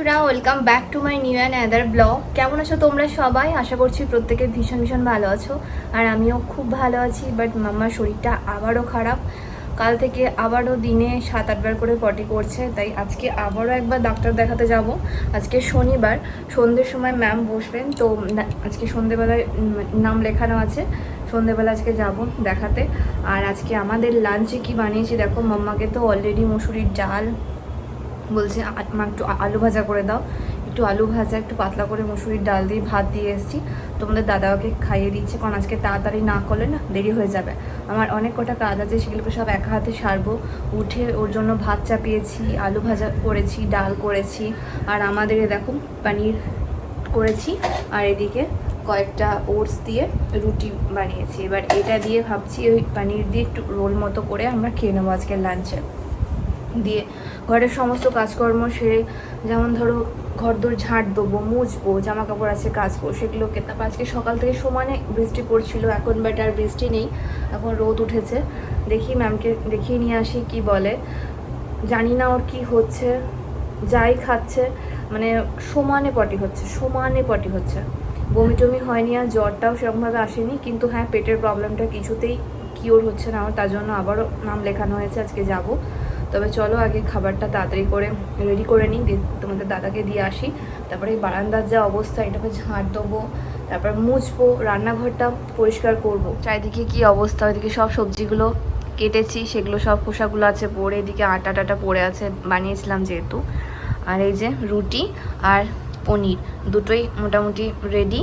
Welcome back to my new and another blog কেমন আছো তোমরা সবাই? আশা করছি প্রত্যেকে ভীষণ ভীষণ ভালো আছো। আর আমিও খুব ভালো আছি বাট মাম্মার শরীরটা আবারও খারাপ। কাল থেকে আবারও দিনে সাত আটবার করে পটি করছে, তাই আজকে আবারও একবার ডাক্তার দেখাতে যাব। আজকে শনিবার, সন্ধ্যের সময় ম্যাম বসবেন, তো আজকে সন্ধেবেলায় নাম লেখানো আছে। সন্ধেবেলা আজকে যাব দেখাতে। আর আজকে আমাদের লাঞ্চে কি বানিয়েছি দেখো, মাম্মাকে তো অলরেডি মুসুরির ডাল বলছে মা, একটু আলু ভাজা করে দাও। একটু আলু ভাজা, একটু পাতলা করে মুসুরির ডাল দিয়ে ভাত দিয়ে এসেছি। তোমাদের দাদাকে খাইয়ে দিচ্ছে, কারণ আজকে তাড়াতাড়ি না করলে না দেরি হয়ে যাবে। আমার অনেক কটা কাজ আছে, সেগুলোকে সব একা হাতে সারবো। উঠে ওর জন্য ভাত চাপিয়েছি, আলু ভাজা করেছি, ডাল করেছি। আর আমাদের দেখো, পানির করেছি। আর এদিকে কয়েকটা ওটস দিয়ে রুটি বানিয়েছি। এবার এটা দিয়ে ভাবছি, ওই পানির দিয়ে একটু রোল মতো করে আমরা খেয়ে নেব আজকে লাঞ্চে। দিয়ে ঘরের সমস্ত কাজকর্ম সেরে যেমন ধরো ঘর ঘরদোর ঝাঁট দেবো মুছবো জামা কাপড় আছে কাচবো, সেগুলোকে তারপর আজকে সকাল থেকে সমানে বৃষ্টি পড়ছিল, এখন বাট আর বৃষ্টি নেই, এখন রোদ উঠেছে। দেখি ম্যামকে দেখিয়ে নিয়ে আসি কি বলে। জানি না ওর কি হচ্ছে, যাই খাচ্ছে মানে সমানে পটি হচ্ছে, সমানে পটি হচ্ছে। বমি টমি হয়নি আর জ্বরটাও সেরকমভাবে আসেনি, কিন্তু হ্যাঁ পেটের প্রবলেমটা কিছুতেই কিওর হচ্ছে না আমার তার জন্য আবারও নাম লেখানো হয়েছে, আজকে যাব। তবে চলো আগে খাবারটা তাড়াতাড়ি করে রেডি করে নিই তোমাদের দাদাকে দিয়ে আসি। তারপরে এই বারান্দার যা অবস্থা, এটাকে ঝাঁট দেবো, তারপর মুছবো, রান্নাঘরটা পরিষ্কার করব। চারিদিকে কি অবস্থা? ওইদিকে সব সবজিগুলো কেটেছি, সেগুলো সব খোসাগুলো আছে পড়ে, এদিকে আটা টাটা পড়ে আছে, বানিয়েছিলাম যেহেতু। আর এই যে রুটি আর পনির, দুটোই মোটামুটি রেডি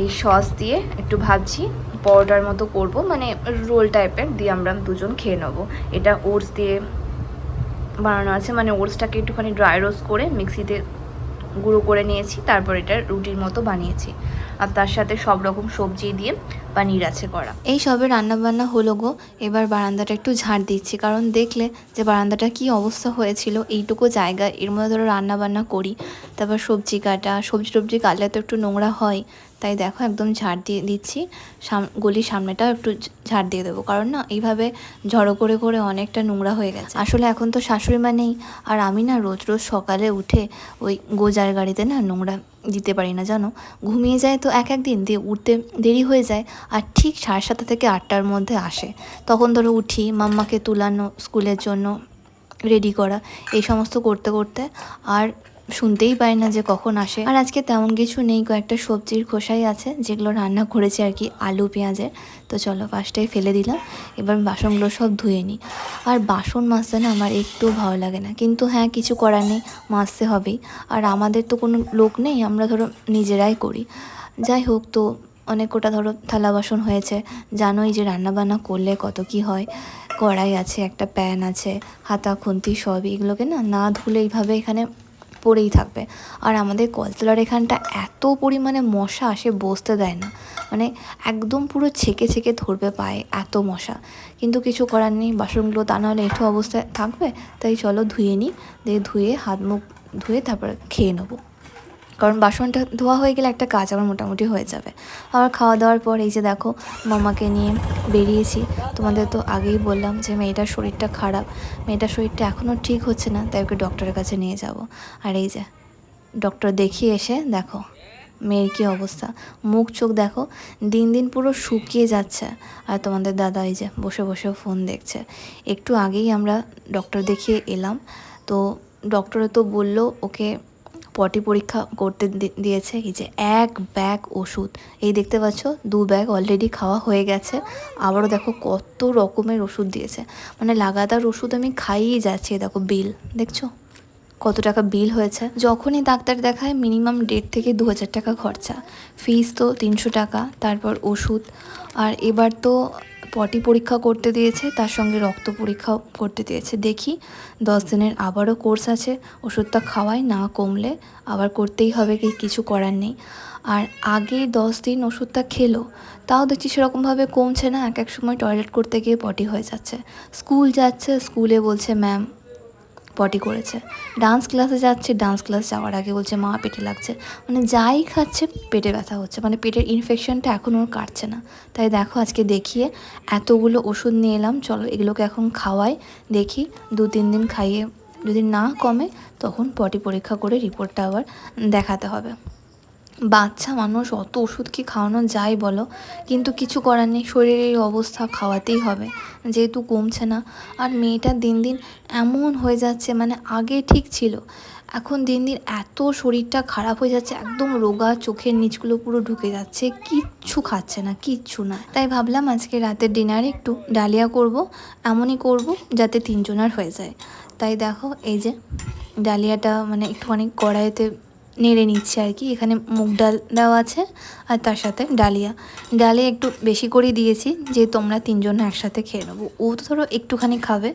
এই সস দিয়ে একটু ভাবছি পরোটার মতো করব মানে রোল টাইপের দিয়ে আমরা দুজন খেয়ে নেব। এটা ওটস দিয়ে বানানো আছে। মানে ওটসটাকে একটুখানি ড্রাই রোস্ট করে মিক্সিতে গুঁড়ো করে নিয়েছি। তারপর এটা রুটির মতো বানিয়েছি। আর তার সাথে সব রকম সবজি দিয়ে পানির আছে করা। এই সবে রান্নাবান্না হলো গো। এবার বারান্দাটা একটু ঝাড় দিচ্ছি। কারণ দেখলে যে বারান্দাটা কি অবস্থা হয়েছিল, এইটুকু জায়গায়। এর মধ্যে ধরো রান্নাবান্না করি। তারপর সবজি কাটা সবজি টবজি কাটলে তো একটু নোংরা হয়। তাই দেখো একদম ঝাড় দিয়ে দিচ্ছি। সাম, গলির সামনেটাও একটু ঝাড় দিয়ে দেবো। কারণ না, এইভাবে ঝড়ো করে করে অনেকটা নোংরা হয়ে গেছে। আসলে এখন তো শাশুড়ি মা নেই। আর আমি না রোজ রোজ সকালে উঠে ওই গোজার গাড়িতে না নোংরা দিতে পারি না, জানো? ঘুমিয়ে যায় তো এক এক দিন, দিয়ে উঠতে দেরি হয়ে যায়। আর ঠিক সাড়ে সাতটা থেকে আটটার মধ্যে আসে। তখন ধরো উঠি, মাম্মাকে তুলানো, স্কুলের জন্য রেডি করা, এই সমস্ত করতে করতে। আর শুনতেই পাই না যে কখন আসে। আর আজকে তেমন কিছু নেই, কয়েকটা সবজির খোসাই আছে, যেগুলো রান্না করেছি আর কি, আলু, পেঁয়াজের। তো চলো ফার্স্টেই ফেলে দিলাম, এবার বাসনগুলো সব ধুয়ে নিই। আর বাসন মাজতে না আমার একটু ভালো লাগে না, কিন্তু হ্যাঁ কিছু করার নেই, মাজতে হবেই। আর আমাদের তো কোনো লোক নেই, আমরা ধরো নিজেরাই করি। যাই হোক, তো অনেক কোটা ধরো থালা বাসন হয়েছে, জানোই যে রান্না বান্না করলে কত কি হয়। কড়াই আছে, একটা প্যান আছে, হাতা, খুন্তি সব এগুলোকে না না ধুলে এইভাবে এখানে পড়েই থাকবে। আর আমাদের কলতলার এখানটা এত পরিমাণে মশা আসে বসতে দেয় না। মানে একদম পুরো ছেকে ছেকে ধরবে পায়ে এত মশা। কিন্তু কিছু করার নেই, বাসনগুলো তা নাহলে একটু অবস্থায় থাকবে। তাই চলো ধুয়ে নিই, দিয়ে ধুয়ে হাত মুখ ধুয়ে তারপর খেয়ে নেব। কারণ বাসনটা ধোয়া হয়ে গেলে একটা কাজ আমার মোটামুটি হয়ে যাবে। আবার খাওয়া দাওয়ার পর এই যে দেখো, মামাকে নিয়ে বেরিয়েছি। তোমাদের তো আগেই বললাম যে মেয়েটার শরীরটা খারাপ। মেয়েটার শরীরটা এখনও ঠিক হচ্ছে না, তাই ওকে ডক্টরের কাছে নিয়ে যাব। আর এই যে, ডক্টর দেখিয়ে এসে দেখো, মেয়ের কী অবস্থা। মুখ চোখ দেখো, দিন দিন পুরো শুকিয়ে যাচ্ছে। আর তোমাদের দাদা এই যে বসে বসে ফোন দেখছে। একটু আগেই আমরা ডক্টর দেখিয়ে এলাম। তো ডক্টরে তো বলল ওকে পটি পরীক্ষা করতে দিয়েছে, এই যে এক ব্যাগ ওষুধ। এই দেখতে পাচ্ছ, দু ব্যাগ অলরেডি খাওয়া হয়ে গেছে। আবারও দেখো কত রকমের ওষুধ দিয়েছে। মানে লাগাতার ওষুধ আমি খাইয়ে যাচ্ছি, দেখো বিল, দেখছ? কত টাকা বিল হয়েছে। যখনই ডাক্তার দেখায় মিনিমাম দেড় থেকে দু হাজার টাকা খরচা। ফিস তো তিনশো টাকা, তারপর ওষুধ। আর এবার তো পটি পরীক্ষা করতে দিয়েছে, তার সঙ্গে রক্ত পরীক্ষাও করতে দিয়েছে। দেখি, দশ দিনের আবারও কোর্স আছে, ওষুধটা খাওয়াই, না কমলে আবার করতেই হবে কি, কিছু করার নেই। আর আগে দশ দিন ওষুধটা খেলো, তাও দেখছি সেরকমভাবে কমছে না, এক এক সময় টয়লেট করতে গিয়ে পটি হয়ে যাচ্ছে। স্কুল যাচ্ছে, স্কুলে বলছে, ম্যাম পটি করেছে। ডান্স ক্লাসে যাচ্ছে ডান্স ক্লাস যাওয়ার আগে বলছে, মা, পেটে লাগছে। মানে যাই খাচ্ছে, পেটে ব্যথা হচ্ছে। মানে পেটের ইনফেকশনটা এখন ওর কাটছে না। তাই দেখো, আজকে দেখিয়ে এতগুলো ওষুধ নিয়ে এলাম। চলো, এগুলোকে এখন খাওয়াই, দেখি দু, তিন দিন খাইয়ে যদি না কমে, তখন পটি পরীক্ষা করে রিপোর্টটা আবার দেখাতে হবে। বাচ্চা মানুষ অত ওষুধ কি খাওয়ানো যায় বলো? কিন্তু কিছু করার নেই, শরীরের অবস্থা খাওয়াতেই হবে। যেহেতু কমছে না, আর মেয়েটা দিন দিন এমন হয়ে যাচ্ছে মানে আগে ঠিক ছিল। এখন দিন দিন এত শরীরটা খারাপ হয়ে যাচ্ছে, একদম রোগা চোখের নিচগুলো পুরো ঢুকে যাচ্ছে, কিচ্ছু খাচ্ছে না, কিচ্ছু না। তাই ভাবলাম আজকে রাতের ডিনারে একটু ডালিয়া করব, এমনই করব যাতে তিনজনের হয়ে যায়। তাই দেখো, এই যে ডালিয়াটা মানে একটুখানি কড়াইতে নেড়ে নিচ্ছে আর কি। এখানে মুগ ডাল দেওয়া আছে আর তার সাথে ডালিয়া। ডালিয়া একটু বেশি করে দিয়েছি যে তোমরা তিনজন একসাথে খেয়ে নেব। ও তো ধরো একটুখানি খাবে।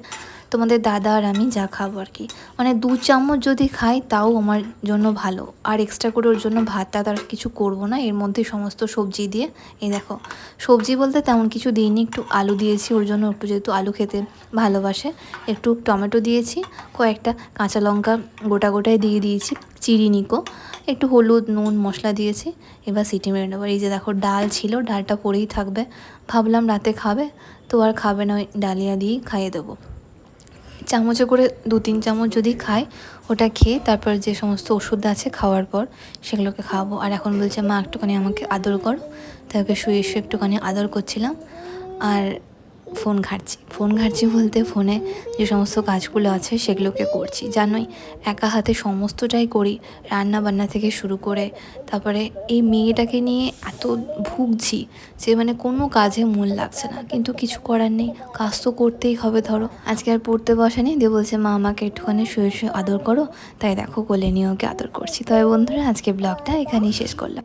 তোমাদের দাদা আর আমি যা খাব আর কি। মানে দু চামচ যদি খাই তাও আমার জন্য ভালো। আর এক্সট্রা করে ওর জন্য ভাত টাত আর কিছু করব না। এর মধ্যে সমস্ত সবজি দিয়ে, এই দেখো, সবজি বলতে তেমন কিছু দিইনি। একটু আলু দিয়েছি, ওর জন্য একটু যেহেতু আলু খেতে ভালোবাসে। একটু টমেটো দিয়েছি, কয়েকটা কাঁচা লঙ্কা গোটা গোটায় দিয়ে দিয়েছি। চিড়ি নিকো, একটু হলুদ, নুন, মশলা দিয়েছি, এবার সিটি মেরে নেব। এই যে দেখো, ডাল ছিল, ডালটা পড়েই থাকবে। ভাবলাম রাতে খাবে, তো আর খাবে না ডালিয়া দিয়েই খাইয়ে দেবো। চামচে করে দু তিন চামচ যদি খায় ওটা খেয়ে তারপর যে সমস্ত ওষুধ আছে খাওয়ার পর, সেগুলোকে খাওয়াবো। আর এখন বলছে, মা, একটুখানি আমাকে আদর করো। তাই ওকে শুয়ে শুয়ে একটুখানি আদর করছিলাম। আর ফোন ঘাটছি। ফোন ঘাটছি বলতে ফোনে যে সমস্ত কাজগুলো আছে সেগুলোকে করছি। জানোই, একা হাতে সমস্তটাই করি রান্না বান্না থেকে শুরু করে তারপরে এই মেয়েটাকে নিয়ে এত ভুগছি যে মানে কোনো কাজে মন লাগছে না। কিন্তু কিছু করার নেই, কাজ তো করতেই হবে ধরো। আজকে আর পড়তে বসেনি দিয়ে বলছে, মা, আমাকে একটুখানি শুয়ে শুয়ে আদর করো। তাই দেখো কোলে নিয়ে ওকে আদর করছি। তবে বন্ধুরা, আজকে ব্লগটা এখানেই শেষ করলাম।